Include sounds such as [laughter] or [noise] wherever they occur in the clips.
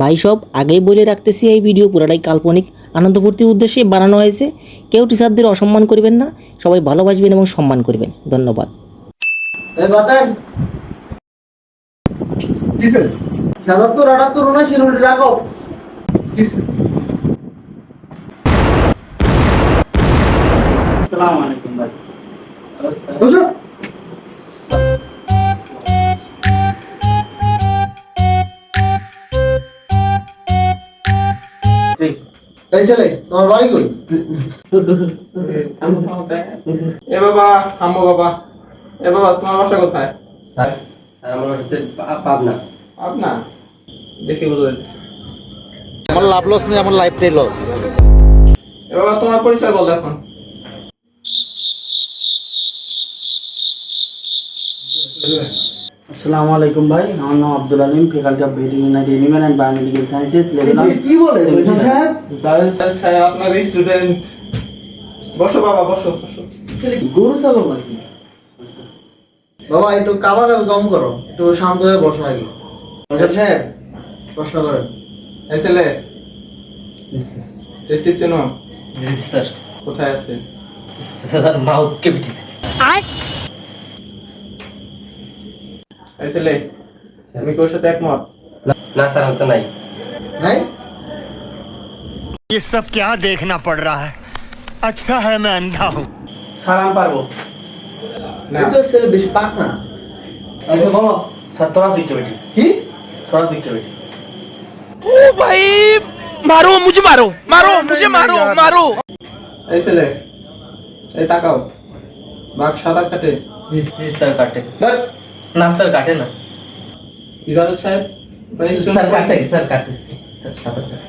ভাই সব আগেই বলে রাখতেছি এই ভিডিও পুরাটাই কাল্পনিক। আনন্দ ফুর্তির উদ্দেশ্যে বানানো হয়েছে। কেউ টিচারদের অসম্মান করবেন না। সবাই ভালোবাসবেন এবং সম্মান করবেন। ধন্যবাদ। এই সাতাত্তর আটাত্তর উনআশি রুটি রাখো। আসসালামু আলাইকুম ভাই। এই ছেলে তোমার বাড়ি কই? এ বাবা আম্মু বাবা। এ বাবা তোমার বাসা কোথায়? স্যার স্যার আমার হচ্ছে পাবনা। আপনা দেখি বুঝতে যাচ্ছে। আমার লাভ লস নেই আমার লাইফটাই লস এ বাবা তোমার পরিচয় বলো এখন। আসসালামু আলাইকুম ভাই আমার নাম Abdul Alim faculty of veterinary animal and biomedical sciences level কি বলে সাহেব? স্যার সাহেব আপনার স্টুডেন্ট বসো বাবা বসো বসো। গরু ছাগল নাকি? বাবা একটু কাবা কাবি কম করো একটু শান্ত হয়ে বসো আগে বৈশাখ সাহেব প্রশ্ন করেন। এই ছেলে টেস্টি চেনো? স্যার। কোথায় আছে? স্যার মাউথ ক্যাভিটি এই ছেলে তুমি কি ওর সাথে একমত না স্যার আমি তো নাই নাই ये सब क्या देखना पड़ रहा है अच्छा है मैं अंधा हूँ স্যার আমি পারবো না এই তো ছেলে বেশি পাক না আচ্ছা বলো স্যার তোরা সিকিউরিটি কি তোরা সিকিউরিটি এই ছেলে এই তাকাও বাঘ সাদা কাটে জি স্যার কাটে ধ্যাৎ, না স্যার কাটে না। ইজাজত সাহেব স্যার কাটে স্যার কাটে স্যার সাঁতার কাটে।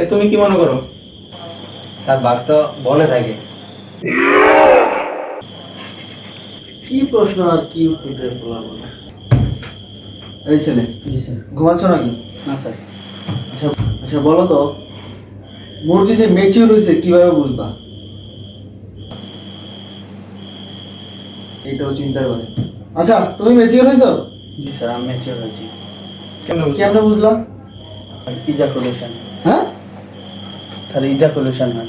এ তুমি কি মনে করো? স্যার বাঘ তো বনে থাকে। কি প্রশ্ন আর কি উত্তর দেবে এই ছেলে ঘুমাচ্ছ নাকি? না স্যার। আচ্ছা আচ্ছা বলো তো মুরগি যে মেচিউর হয়েছে কীভাবে বুঝবা? এটাও চিন্তা করে। আচ্ছা তুমি মেচিউর হয়েছো? জি স্যার আমি ম্যাচিওর হয়েছি? কেমনে বুঝলা ইজাকুলেশন হ্যাঁ? স্যার ইজাকুলেশন হয়।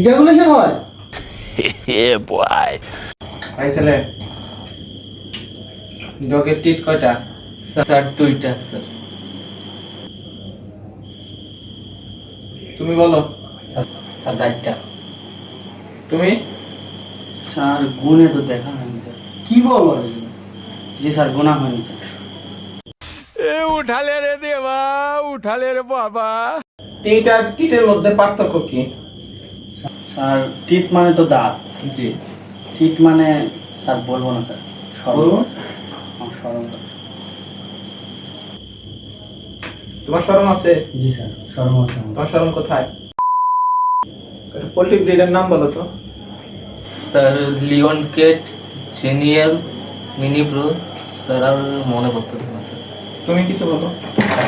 ইজাকুলেশন হয়? [laughs] এই ছেলে ডগের টিট কয়টা? স্যার দুইটা স্যার। তুমি বলো। স্যার চারটা। তুমি? স্যার গুনে তো দেখা হয়নি স্যার। কি বলো জি স্যার গোনা হয়নি স্যার টিট আর টিটের মধ্যে পার্থক্য কি? স্যার টিট মানে তো দাঁত। জি। টিট মানে স্যার বলব না স্যার। বলব? আমার সরম আছে। তোমার শরম আছে? জি স্যার সরম আছে তোমার শরম কোথায়? পোল্ট্রি ব্রিডের নাম বলো তো। স্যার লিওন কেট জেনিয়াল মিনি প্রো স্যার আর মনে পড়তেছে না স্যার তুমি কিছু বলো।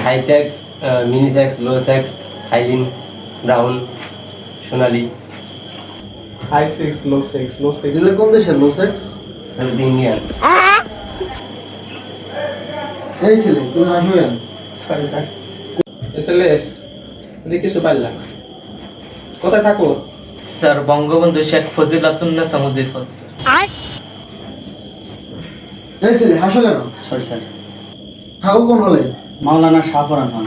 হাই স্যাক্স মিনি স্যাক্স লো স্যাক্স হাইলিন ব্রাউন সোনালি। High six low six low six এগুলো কোন দেশের লো সেক্স স্যার ইন্ডিয়ান এই ছেলে তুমি হাসো কেন? সরি স্যার এসলে দেখি কিছু পারলাম কোথায় থাকো? স্যার বঙ্গবন্ধু শেখ ফজিলাতুন্নেসা মুজিফর স্যার এই ছেলে হাসো কেন? সরি স্যার থাকো কোন হলে? মাওলানা শাহপরান হন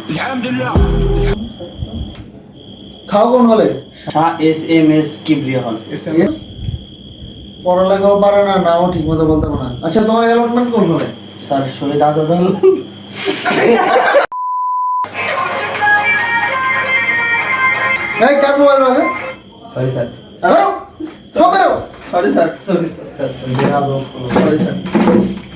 খাও কোন হলে? Shah S M S Kibria hall? পড়ালেখাও পারে না নাও ঠিক মতো বলতে পারে না। আচ্ছা তোমার অ্যালটমেন্ট কোন হলে? স্যার শহীদ আদাদল এই কার মোবাইল আছে সরি স্যার არის არის არის არის არის არის